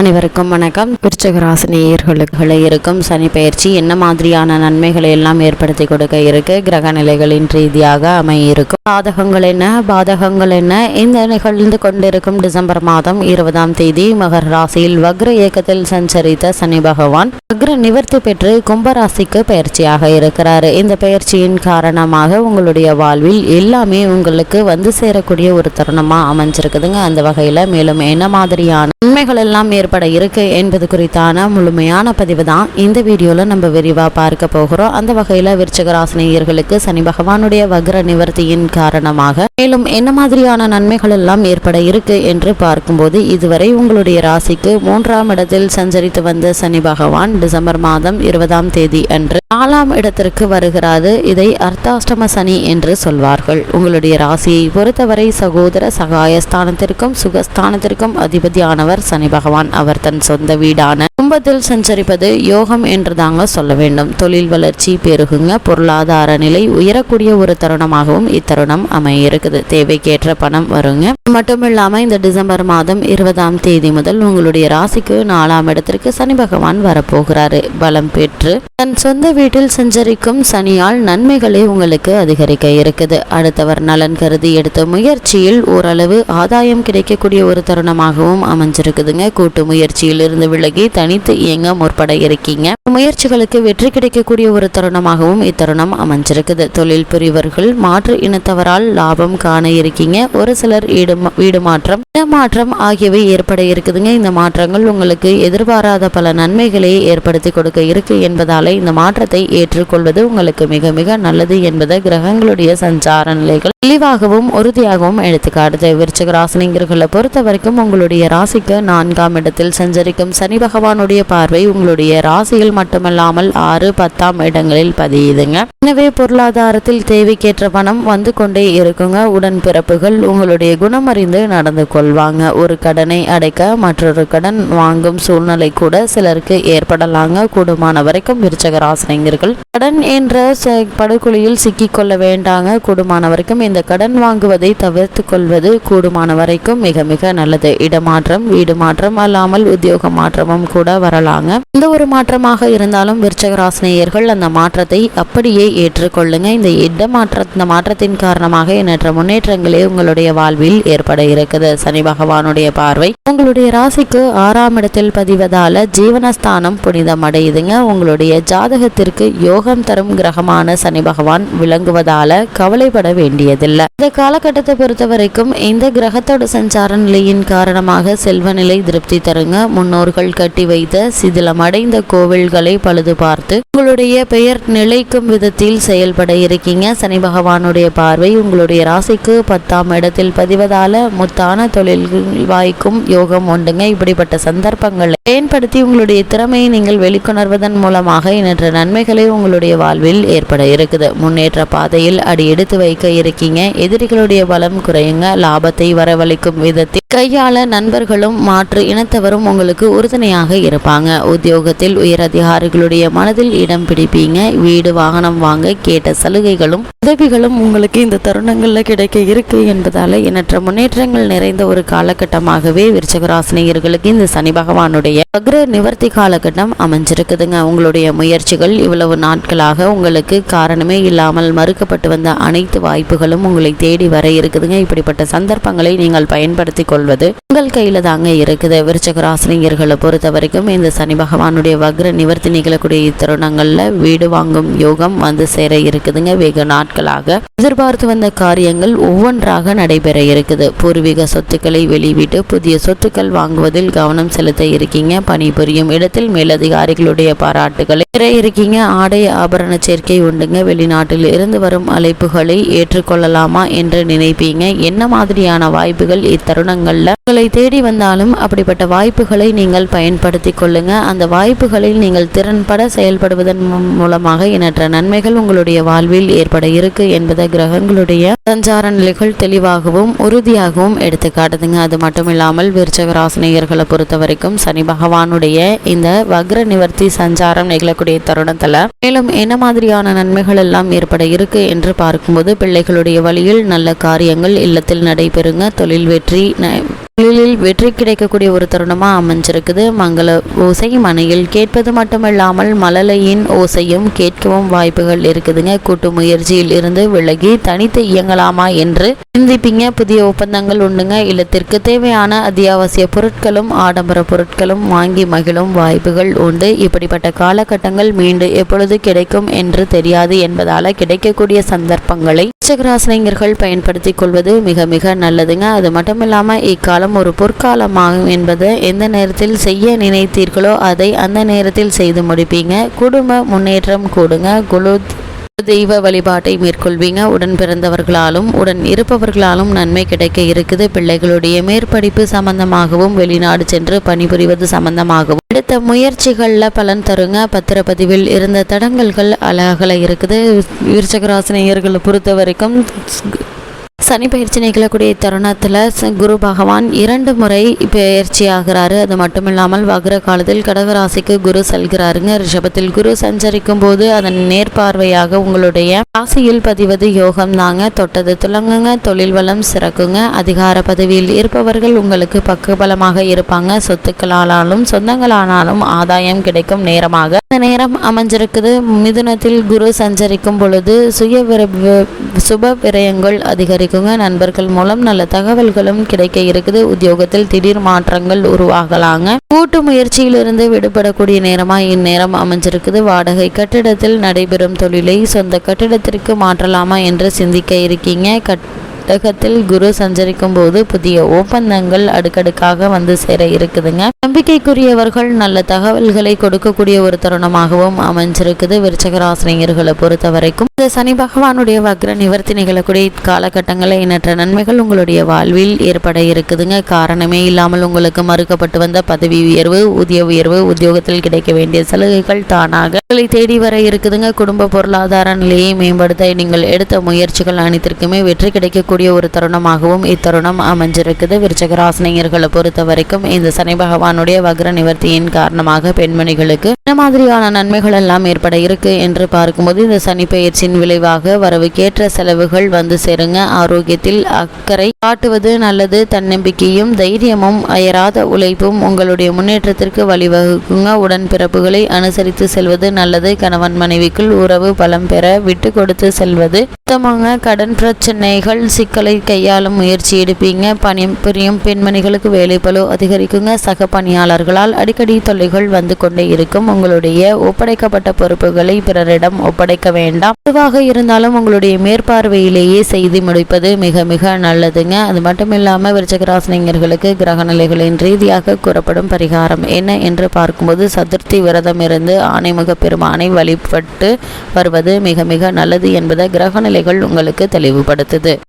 அனைவருக்கும் வணக்கம். விருச்சகராசினியர்களுக்கு இருக்கும் சனி பயிற்சி என்ன மாதிரியான நன்மைகளை எல்லாம் ஏற்படுத்தி கொடுக்க இருக்கு? கிரக நிலைகளின் ரீதியாக அமையிருக்கும். பாதகங்கள் என்ன? பாதகங்கள் என்ன? இந்த நிகழ்ந்து கொண்டிருக்கும் டிசம்பர் மாதம் இருபதாம் தேதி மகர ராசியில் வக்ர இயக்கத்தில் சஞ்சரித்த சனி பகவான் வக்ர நிவர்த்தி பெற்று கும்பராசிக்கு பயிற்சியாக இருக்கிறார். இந்த பயிற்சியின் காரணமாக உங்களுடைய வாழ்வில் எல்லாமே உங்களுக்கு வந்து சேரக்கூடிய ஒரு தருணமா அமைஞ்சிருக்குதுங்க. அந்த வகையில மேலும் என்ன மாதிரியான நன்மைகள் எல்லாம் ஏற்பட இருக்கு என்பது குறித்தான முழுமையான பதிவு தான் இந்த வீடியோவில் நம்ம விரிவாக பார்க்க போகிறோம். அந்த வகையில் விருச்சகராசினியர்களுக்கு சனி பகவானுடைய வக்ர நிவர்த்தியின் காரணமாக மேலும் என்ன மாதிரியான நன்மைகள் எல்லாம் ஏற்பட இருக்கு என்று பார்க்கும்போது இதுவரை உங்களுடைய ராசிக்கு மூன்றாம் இடத்தில் சஞ்சரித்து வந்த சனி பகவான் டிசம்பர் மாதம் இருபதாம் தேதி அன்று நாலாம் இடத்திற்கு வருகிறாது. இதை அர்த்தாஷ்டம சனி என்று சொல்வார்கள். உங்களுடைய ராசியை பொறுத்தவரை சகோதர சகாயஸ்தானத்திற்கும் சுகஸ்தானத்திற்கும் அதிபதியானவர் சனி பகவான். அவர் தன் சொந்த வீடான குடும்பத்தில் சஞ்சரிப்பது யோகம் என்று தாங்க சொல்ல வேண்டும். தொழில் வளர்ச்சி பெருகுங்க. பொருளாதார நிலை உயரக்கூடிய ஒரு தருணமாகவும் இத்தருணம் அமைய இருக்குது தேவைக்கேற்ற பணம் வருங்க. மட்டும் இந்த டிசம்பர் மாதம் இருபதாம் தேதி முதல் உங்களுடைய ராசிக்கு நாலாம் இடத்திற்கு சனி பகவான் வரப்போகிறாரு. பலம் பெற்று தன் சொந்த வீட்டில் சஞ்சரிக்கும் சனியால் நன்மைகளே உங்களுக்கு அதிகரிக்க இருக்குது. அடுத்தவர் நலன் கருதி எடுத்த முயற்சியில் ஓரளவு ஆதாயம் கிடைக்கக்கூடிய ஒரு தருணமாகவும் அமைஞ்சிருக்குதுங்க. கூட்டு முயற்சியில் இருந்து விலகி தனி இணைத்து இயங்க முற்பட இருக்கீங்க. முயற்சிகளுக்கு வெற்றி கிடைக்கக்கூடிய ஒரு தருணமாகவும் இத்தருணம் அமைஞ்சிருக்குது. தொழில் புரிவர்கள் மாற்று இனத்தவரால் லாபம் காண இருக்கீங்க. ஒரு சிலர் ஈடு வீடு மாற்றம் இடமாற்றம் ஆகியவை ஏற்பட இருக்குதுங்க. இந்த மாற்றங்கள் உங்களுக்கு எதிர்பாராத பல நன்மைகளை ஏற்படுத்தி கொடுக்க இருக்கு என்பதால இந்த மாற்றத்தை ஏற்றுக்கொள்வது உங்களுக்கு மிக மிக நல்லது என்பது கிரகங்களுடைய சஞ்சார நிலைகள் தெளிவாகவும் உறுதியாகவும் எடுத்துக்காடுது விருச்சக ராசினியர்களை பொறுத்த வரைக்கும் உங்களுடைய ராசிக்கு நான்காம் இடத்தில் சஞ்சரிக்கும் சனி பகவானுடைய பார்வை உங்களுடைய ராசியில் மட்டுமல்லாமல் ஆறு பத்தாம் இடங்களில் பதியுதுங்க. எனவே பொருளாதாரத்தில் தேவைக்கேற்ற பணம் வந்து கொண்டே இருக்குங்க. உடன்பிறப்புகள் உங்களுடைய குணம் அறிந்து நடந்து கொள்வாங்க. ஒரு கடனை அடைக்க மற்றொரு கடன் வாங்கும் சூழ்நிலை கூட சிலருக்கு ஏற்படலாங்க. கூடுமான வரைக்கும் விருச்சக ராசினியர்கள் கடன் என்ற ச- படுகொலியில் சிக்கிக்கொள்ள வேண்டாங்க. கூடுமான வரைக்கும் இந்த கடன் வாங்குவதை தவிர்த்து கொள்வது கூடுமான வரைக்கும் மிக மிக நல்லது. இடமாற்றம் வீடு மாற்றம் அல்லாமல் உத்தியோக மாற்றமும் கூட வரலாங்க. எந்த ஒரு மாற்றமாக இருந்தாலும் விருச்சகராசினியர்கள் அந்த மாற்றத்தை அப்படியே ஏற்றுக்கொள்ளுங்க. இந்த இடமாற்ற இந்த மாற்றத்தின் காரணமாக எண்ணற்ற முன்னேற்றங்களே உங்களுடைய வாழ்வில் ஏற்பட இருக்குது. சனி பகவானுடைய பார்வை. உங்களுடைய ராசிக்கு ஆறாம் இடத்தில் பதிவதால ஜீவனஸ்தானம் புனிதம் அடையுதுங்க. உங்களுடைய ஜாதகத்திற்கு யோகம் தரும் கிரகமான சனி பகவான் விளங்குவதால கவலைப்பட வேண்டியதில்லை. இந்த காலகட்டத்தை பொறுத்த வரைக்கும் இந்த கிரகத்தோட சஞ்சார நிலையின் காரணமாக செல்வ நிலை திருப்தி தருங்க. முன்னோர்கள் கட்டி வைத்த சிதிலமடைந்த கோவில்களை பழுது பார்த்து உங்களுடைய பெயர் நிலைக்கும் விதத்தில் செயல்பட இருக்கீங்க. சனி பகவானுடைய பார்வை உங்களுடைய ராசிக்கு பத்தாம் இடத்தில் பதிவதால முத்தான தொழில் வாய்க்கும் யோகம் உண்டுங்க. இப்படிப்பட்ட சந்தர்ப்பங்களை பயன்படுத்தி உங்களுடைய திறமையை நீங்கள் வெளிக்கொணர்வதன் மூலமாக எண்ணற்ற நன்மைகளை உங்களுடைய வாழ்வில் ஏற்பட இருக்குது. முன்னேற்ற பாதையில் அடி எடுத்து வைக்க இருக்கீங்க. எதிரிகளுடைய பலம் குறையுங்க. லாபத்தை வரவழைக்கும் விதத்தில் கையாள நண்பர்களும் மாற்று இனத்தவரும் உங்களுக்கு உறுதுணையாக இருப்பாங்க. உத்தியோகத்தில் உயர் அதிகாரிகளுடைய மனதில் இடம் பிடிப்பீங்க. வீடு வாகனம் வாங்க கேட்ட சலுகைகளும் உதவிகளும் உங்களுக்கு இந்த தருணங்களில் கிடைக்க இருக்கு என்பதால எண்ணற்ற முன்னேற்றங்கள் நிறைந்த ஒரு காலகட்டமாகவே விருச்சகராசினியர்களுக்கு இந்த சனி பகவானுடைய அக்ர நிவர்த்தி காலகட்டம் அமைஞ்சிருக்குதுங்க. உங்களுடைய முயற்சிகள் இவ்வளவு நாட்களாக உங்களுக்கு காரணமே இல்லாமல் மறுக்கப்பட்டு வந்த அனைத்து வாய்ப்புகளும் உங்களை தேடி வர இருக்குதுங்க. இப்படிப்பட்ட சந்தர்ப்பங்களை நீங்கள் பயன்படுத்தி கொள்வது உங்கள் கையில தாங்க இருக்குது. விருச்சக ராசினியர்களை பொறுத்த வரைக்கும் இந்த சனி பகவானுடைய வக்ர நிவர்த்தி நிகழக்கூடிய இத்தருணங்கள்ல வீடு வாங்கும் யோகம் வந்து சேர இருக்குதுங்க. வெகு நாட்களாக எதிர்பார்த்து வந்த காரியங்கள் ஒவ்வொன்றாக நடைபெற இருக்குது. பூர்வீக சொத்துக்களை வெளியிட்டு புதிய சொத்துக்கள் வாங்குவதில் கவனம் செலுத்த இருக்கீங்க. பணிபுரியும் இடத்தில் மேலதிகாரிகளுடைய பாராட்டுகளை பெற இருக்கீங்க. ஆடை ஆபரண சேர்க்கை உண்டுங்க. வெளிநாட்டில் இருந்து வரும் அழைப்புகளை ஏற்றுக்கொள்ளலாமா என்று நினைப்பீங்க. என்ன மாதிரியான வாய்ப்புகள் இத்தருணங்கள் இத்தருணங்கள்ல உங்களை தேடி வந்தாலும் அப்படிப்பட்ட வாய்ப்புகளை நீங்கள் பயன்படுத்தி கொள்ளுங்க. அந்த வாய்ப்புகளில் நீங்கள் திறன்பட செயல்படுவதன் மூ- மூலமாக எண்ணற்ற நன்மைகள் உங்களுடைய வாழ்வில் ஏற்பட இருக்கு என்பதை கிரகங்களுடைய சஞ்சார நிலைகள் தெளிவாகவும் உறுதியாகவும் எடுத்து காட்டுதுங்க. அது மட்டும் இல்லாமல் விருச்சக ராசினியர்களை பொறுத்த வரைக்கும் சனி பகவானுடைய இந்த வக்ர நிவர்த்தி சஞ்சாரம் நிகழக்கூடிய தருணத்துல மேலும் என்ன மாதிரியான நன்மைகள் எல்லாம் ஏற்பட இருக்கு என்று பார்க்கும்போது பிள்ளைகளுடைய வழியில் நல்ல காரியங்கள் இல்லத்தில் நடைபெறுங்க. தொழில் வெற்றி Бувай! தொழிலில் வெற்றி கிடைக்கக்கூடிய ஒரு தருணமாக அமைஞ்சிருக்குது. மங்கள ஓசை மனையில் கேட்பது மட்டுமில்லாமல் மழலையின் ஓசையும் கேட்கவும் வாய்ப்புகள் இருக்குதுங்க. கூட்டு முயற்சியில் இருந்து விலகி தனித்து இயங்கலாமா என்று சிந்திப்பீங்க. புதிய ஒப்பந்தங்கள் உண்டுங்க. இல்லத்திற்கு தேவையான அத்தியாவசிய பொருட்களும் ஆடம்பர பொருட்களும் வாங்கி மகிழும் வாய்ப்புகள் உண்டு. இப்படிப்பட்ட காலகட்டங்கள் மீண்டும் எப்பொழுது கிடைக்கும் என்று தெரியாது என்பதால கிடைக்கக்கூடிய சந்தர்ப்பங்களை உச்சகராசினியர்கள் பயன்படுத்திக் கொள்வது மிக மிக நல்லதுங்க. அது மட்டும் இல்லாமல் இக்காலம் ஒரு பொற்காலமாகும் என்பதை எந்த நேரத்தில் செய்ய நினைத்தீர்களோ அதை அந்த நேரத்தில் செய்து முடிப்பீங்க. குடும்ப முன்னேற்றம் கூடுங்க. குழு தெய்வ வழிபாட்டை மேற்கொள்வீங்க. உடன் பிறந்தவர்களாலும் உடன் இருப்பவர்களாலும் நன்மை கிடைக்க இருக்குது. பிள்ளைகளுடைய மேற்படிப்பு சம்பந்தமாகவும் வெளிநாடு சென்று பணிபுரிவது சம்பந்தமாகவும். எடுத்த முயற்சிகளில் பலன் தருங்க. பத்திரப்பதிவில் இருந்த தடங்கல்கள் அழகல இருக்குது. விருச்சகராசினியர்களை பொறுத்த வரைக்கும் சனி பயிற்சி நிகழக்கூடிய தருணத்தில் குரு பகவான் இரண்டு முறை பயிற்சி ஆகிறாரு. அது மட்டும் இல்லாமல் வக்ர காலத்தில் கடகராசிக்கு குரு செல்கிறாருங்க. ரிஷபத்தில் குரு சஞ்சரிக்கும் போது அதன் நேர்பார்வையாக உங்களுடைய ராசியில் பதிவது யோகம் தாங்க. தொட்டது துலங்குங்க தொழில் வளம் சிறக்குங்க. அதிகார பதவியில் இருப்பவர்கள் உங்களுக்கு பக்கபலமாக இருப்பாங்க. சொத்துக்களானாலும் சொந்தங்களானாலும் ஆதாயம் கிடைக்கும் நேரமாக. இந்த நேரம் அமைஞ்சிருக்குது. மிதுனத்தில் குரு சஞ்சரிக்கும் பொழுது சுய சுப விரயங்கள் அதிகரிக்குங்க. நண்பர்கள் மூலம் நல்ல தகவல்களும் கிடைக்க இருக்குது. உத்தியோகத்தில் திடீர் மாற்றங்கள் உருவாகலாங்க. கூட்டு முயற்சியிலிருந்து விடுபடக்கூடிய நேரமா இந்நேரம் அமைஞ்சிருக்குது. வாடகை கட்டிடத்தில் நடைபெறும் தொழிலை சொந்த கட்டிடத்திற்கு மாற்றலாமா என்று சிந்திக்க இருக்கீங்க. கட் புத்தகத்தில் குரு சஞ்சரிக்கும் போது புதிய ஒப்பந்தங்கள் அடுக்கடுக்காக வந்து சேர இருக்குதுங்க. நம்பிக்கைக்குரியவர்கள் நல்ல தகவல்களை கொடுக்கக்கூடிய ஒரு தருணமாகவும் அமைஞ்சிருக்குது. விருச்சகராசினியர்களை பொறுத்த வரைக்கும் இந்த சனி பகவானுடைய வக்ர நிவர்த்தி நிகழக்கூடிய காலகட்டங்களில் எண்ணற்ற நன்மைகள் உங்களுடைய வாழ்வில் ஏற்பட இருக்குதுங்க. காரணமே இல்லாமல் உங்களுக்கு மறுக்கப்பட்டு வந்த பதவி உயர்வு ஊதிய உயர்வு உத்தியோகத்தில் கிடைக்க வேண்டிய சலுகைகள் தானாக தேடி வர இருக்குதுங்க. குடும்ப பொருளாதார நிலையை மேம்படுத்த நீங்கள் எடுத்த முயற்சிகள் அனைத்திற்குமே வெற்றி கிடைக்கக்கூடிய கூடிய ஒரு தருணமாகவும் இத்தருணம் அமைஞ்சிருக்குது. விருச்சகராசினியர்களை பொறுத்த வரைக்கும் இந்த சனி பகவானுடைய வக்ர நிவர்த்தியின் காரணமாக பெண்மணிகளுக்கு என்ன மாதிரியான நன்மைகள் எல்லாம் ஏற்பட இருக்கு என்று பார்க்கும்போது இந்த சனி பயிற்சியின் விளைவாக வரவுக்கேற்ற செலவுகள் வந்து சேருங்க. ஆரோக்கியத்தில் அக்கறை காட்டுவது நல்லது தன்னம்பிக்கையும் தைரியமும் அயராத உழைப்பும் உங்களுடைய முன்னேற்றத்திற்கு வழிவகுக்குங்க. உடன்பிறப்புகளை அனுசரித்து செல்வது நல்லது. கணவன் மனைவிக்குள் உறவு பலம் பெற விட்டு கொடுத்து செல்வது. சுத்தமாக கடன் பிரச்சனைகள் சிக்கலை கையாளும் முயற்சி எடுப்பீங்க. பணி புரியும் பெண்மணிகளுக்கு வேலைப்பளு அதிகரிக்குங்க. சக பணியாளர்களால் அடிக்கடி தொல்லைகள் வந்து கொண்டே இருக்கும். உங்களுடைய ஒப்படைக்கப்பட்ட பொறுப்புகளை பிறரிடம் ஒப்படைக்க வேண்டாம். எதுவாக இருந்தாலும் உங்களுடைய மேற்பார்வையிலேயே செய்து முடிப்பது மிக மிக நல்லதுங்க. அது மட்டும் இல்லாமல் விருச்சகராசினியர்களுக்கு கிரக நிலைகளின் ரீதியாக கூறப்படும் பரிகாரம் என்ன என்று பார்க்கும்போது சதுர்த்தி விரதம் இருந்து ஆணைமுக பெருமானை வழிபட்டு வருவது மிக மிக நல்லது என்பதை கிரகநிலை உங்களுக்கு தெளிவுபடுத்துது.